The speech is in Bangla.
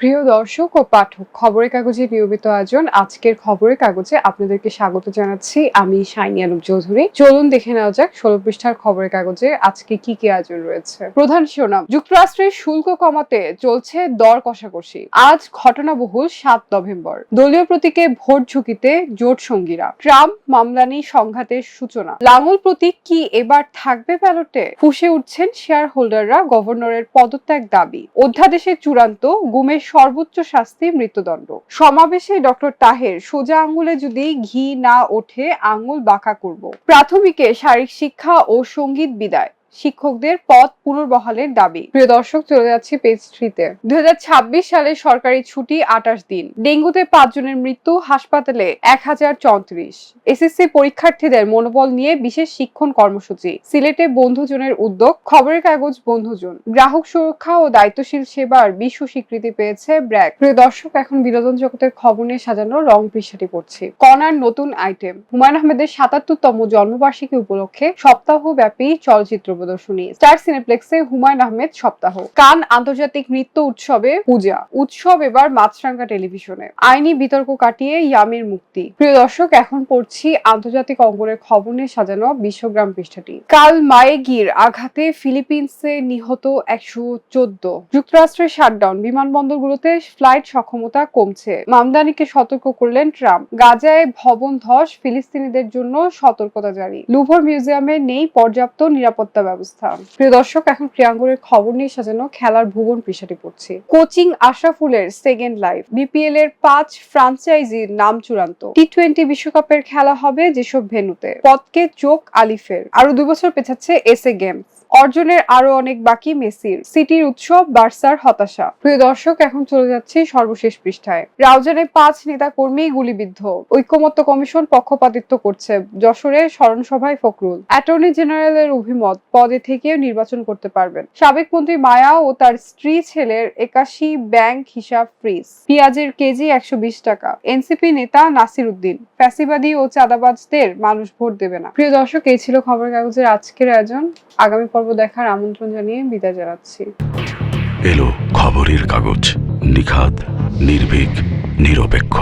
প্রিয় দর্শক ও পাঠক, খবরের কাগজে নিয়মিত আয়োজন। আজকের খবরের কাগজে আপনাদেরকে স্বাগত জানাচ্ছি। আমি শাইনি আলম চৌধুরী। চলুন দেখে নেওয়া যাক ষোলো পৃষ্ঠার খবরের কাগজে আজকে কি কি আয়োজন রয়েছে। প্রধান শিরোনাম, যুক্তরাষ্ট্রের শুল্ক কমাতে চলছে দর কষাকষি। আজ ঘটনাবহুল সাত নভেম্বর। দলীয় প্রতীকে ভোট ঝুঁকিতে জোট সঙ্গীরা। ট্রাম্প মামলানি সংঘাতের সূচনা। লাঙল প্রতীক কি এবার থাকবে ব্যালটে? ফুসে উঠছেন শেয়ার হোল্ডাররা গভর্নরের পদত্যাগ দাবি। অধ্যাদেশে চূড়ান্ত গুমের সর্বোচ্চ শাস্তি মৃত্যুদণ্ড। সমাবেশে ডক্টর তাহের সোজা আঙ্গুলে যদি ঘি না ওঠে আঙ্গুল বাঁকা করব। প্রাথমিকে শারীরিক শিক্ষা ও সংগীত বিদায়। শিক্ষকদের পদ পুনর্বহালের দাবি। প্রিয় দর্শক, চলে যাচ্ছি পেজ থ্রিতে দুই সালে সরকারি ছুটি আঠাশ দিন। ডেঙ্গুতে পাঁচজনের মৃত্যু, হাসপাতালে এক হাজার চৌত্রিশ। এসএসসি পরীক্ষার্থীদের মনোবল নিয়ে বিশেষ শিক্ষণ কর্মসূচি। সিলেটে বন্ধুজনের উদ্যোগ, খবরের কাগজ বন্ধুজন। গ্রাহক সুরক্ষা ও দায়িত্বশীল সেবার বিশ্ব স্বীকৃতি পেয়েছে ব্র্যাক। প্রিয় দর্শক, এখন বিনোদন জগতের খবর নিয়ে সাজানো রং পৃষ্ঠাটি পড়ছি। কনার নতুন আইটেম হুমায়ুন আহমেদের সাতাত্তরতম জন্মবার্ষিকী উপলক্ষে সপ্তাহব্যাপী চলচ্চিত্র প্রদর্শনী, স্টার সিনেপ্লেক্সে হুমায়ুন আহমেদ সপ্তাহ, কান আন্তর্জাতিক নৃত্য উৎসবে পূজা, উৎসব এবার মাছরাঙ্গা টেলিভিশনে। আইনি বিতর্ক কাটিয়ে ইয়ামির মুক্তি। প্রিয় দর্শক, এখন পড়ছি আন্তর্জাতিক অঙ্গনের খবর নিয়ে সাজানো বিশ্বগ্রাম পৃষ্ঠাটি। কাল মায়েগির আঘাতে ফিলিপিন্সে নিহত একশো চোদ্দ। যুক্তরাষ্ট্রের শাটডাউন, বিমানবন্দরগুলোতে ফ্লাইট সক্ষমতা কমছে। মামদানিকে সতর্ক করলেন ট্রাম্প। গাজায় ভবন ধস, ফিলিস্তিনিদের জন্য সতর্কতা জারি। লুভর মিউজিয়ামে নেই পর্যাপ্ত নিরাপত্তা ব্যবস্থা। প্রিয় দর্শক, এখন ক্রিয়াঙ্গনের খবর নিয়ে সাজানো খেলার ভুবন পৃষ্ঠাটি পড়ছি। কোচিং আশরাফুলের সেকেন্ড লাইফ বিপিএল এর পাঁচ ফ্রাঞ্চাইজির নাম চূড়ান্ত। টি টোয়েন্টি বিশ্বকাপের খেলা হবে যেসব ভেনুতে পদকে চোখ আলিফের। আরও দুই বছর পেছাচ্ছে এসএ গেমস অর্জনের আরও অনেক বাকি মেসির সিটির উৎসব, বার্সার হতাশা। প্রিয় দর্শক, এখন চলে যাচ্ছে সর্বশেষ পৃষ্ঠায়। রাউজানে পাঁচ নেতা কর্মী গুলিবিদ্ধ। ঐক্যমত্য কমিশন পক্ষপাতিত্ব করছে যশোরে স্মরণ সভায় ফখরুল। অ্যাটর্নি জেনারেলের অভিমত, পদে থেকে নির্বাচন করতে পারবেন। সাবেক মন্ত্রী মায়া ও তার স্ত্রী ছেলের একাশি ব্যাংক হিসাব ফ্রিজ। পেঁয়াজের কেজি একশো বিশ টাকা। এনসিপি নেতা নাসির উদ্দিন। ফ্যাসিবাদী ও চাঁদাবাজদের মানুষ ভোট দেবে না। প্রিয় দর্শক, এই ছিল খবর কাগজের আজকের আয়োজন। আগামী পর্ব দেখার আমন্ত্রণ জানিয়ে বিদায় জানাচ্ছি। এলো খবরের কাগজ নিখাত নির্ভীক নিরপেক্ষ।